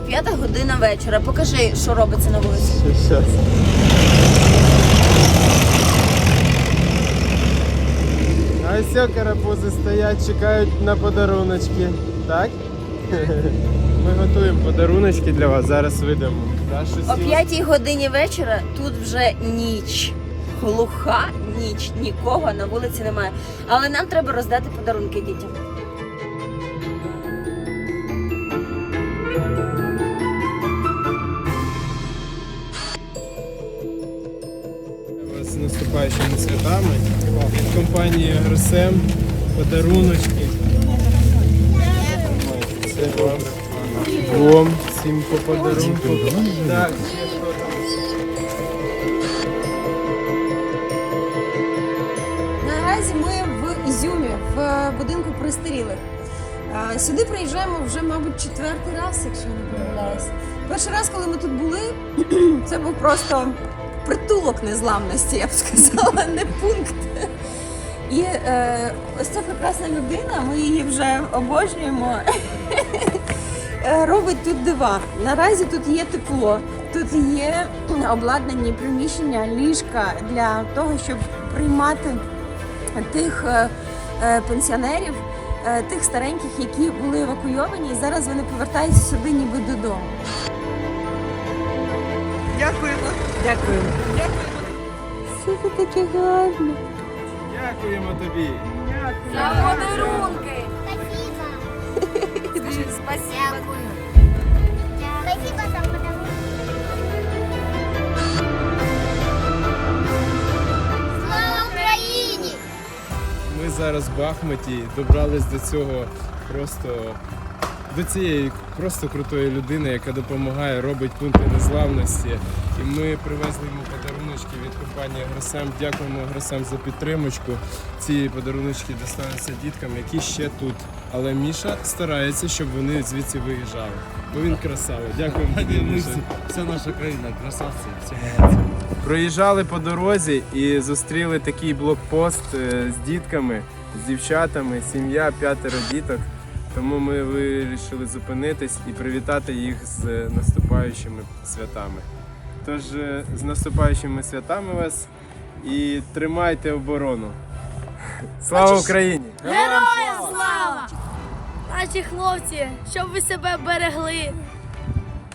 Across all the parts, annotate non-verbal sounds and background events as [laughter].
п'ята година вечора. Покажи, що робиться на вулиці. Щас. А все карапузи стоять, чекають на подаруночки. Так? [laughs] Ми готуємо подаруночки для вас, зараз видамо. О п'ятій годині вечора тут вже ніч. Глуха ніч, нікого на вулиці немає. Але нам треба роздати подарунки дітям. Наступаючими святами від компанії Агросем подаруночки. Це вам. Вам всім по подарунку. Так? Наразі ми в Ізюмі, в будинку престарілих. Е, Сюди приїжджаємо вже, мабуть, четвертий раз, якщо не помиляюсь. Перший раз, коли ми тут були, [clears throat] це був просто притулок незламності, я б сказала, не пункт. І е, ось ця прекрасна людина, ми її вже обожнюємо. е, Робить тут дива. Наразі тут є тепло, тут є обладнані приміщення, ліжка для того, щоб приймати тих е, е, пенсіонерів, тих стареньких, які були евакуйовані, і зараз вони повертаються сюди ніби додому. Дякуємо. Дякую. Це таке гарно. Дякуємо тобі. За подарунки. Спасибо. Спасибо. Спасибо за подарунок. Слава Україні! Ми зараз в Бахмуті добрались до цього просто до цієї просто крутої людини, яка допомагає, робить пункти незламності. І ми привезли йому подаруночки від компанії Агросем. Дякуємо Агросем за підтримочку. Ці подаруночки достануться діткам, які ще тут. Але Міша старається, щоб вони звідси виїжджали. Бо він красава. Дякуємо. тобі, Міша. Вся наша країна, красавці, всі молодці. Проїжджали по дорозі і зустріли такий блокпост е, з дітками, з дівчатами, сім'я, п'ятеро діток. Тому ми вирішили зупинитись і привітати їх з е, наступаючими святами. Тож е, з наступаючими святами вас і тримайте оборону. Слава Україні! Героям слава! Наші хлопці, щоб ви себе берегли,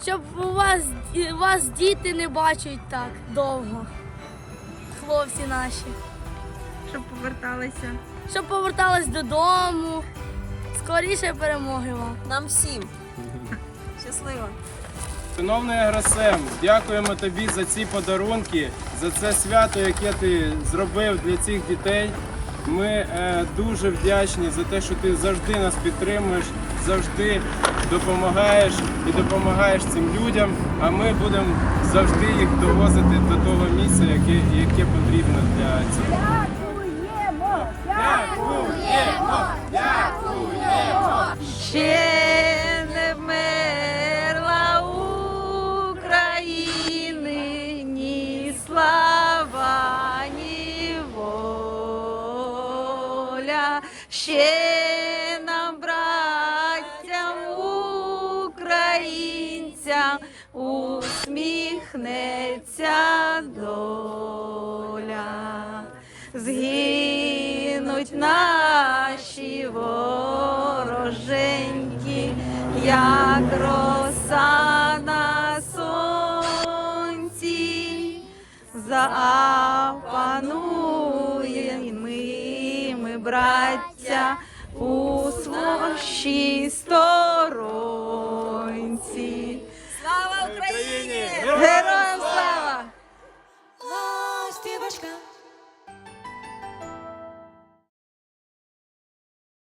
щоб у вас, вас діти не бачать так довго. Хлопці наші. Щоб поверталися. Щоб повертались додому. Скоріше перемоги вам. Нам всім. Щасливо. Шановний Агросем, дякуємо тобі за ці подарунки, за це свято, яке ти зробив для цих дітей. Ми е, дуже вдячні за те, що ти завжди нас підтримуєш, завжди допомагаєш і допомагаєш цим людям. А ми будемо завжди їх довозити до того місця, яке, яке потрібно для цього. Ще нам, браттям українцям, усміхнеться доля. Згинуть наші вороженьки, як роса на сонці, ми, браття у слощі сторон.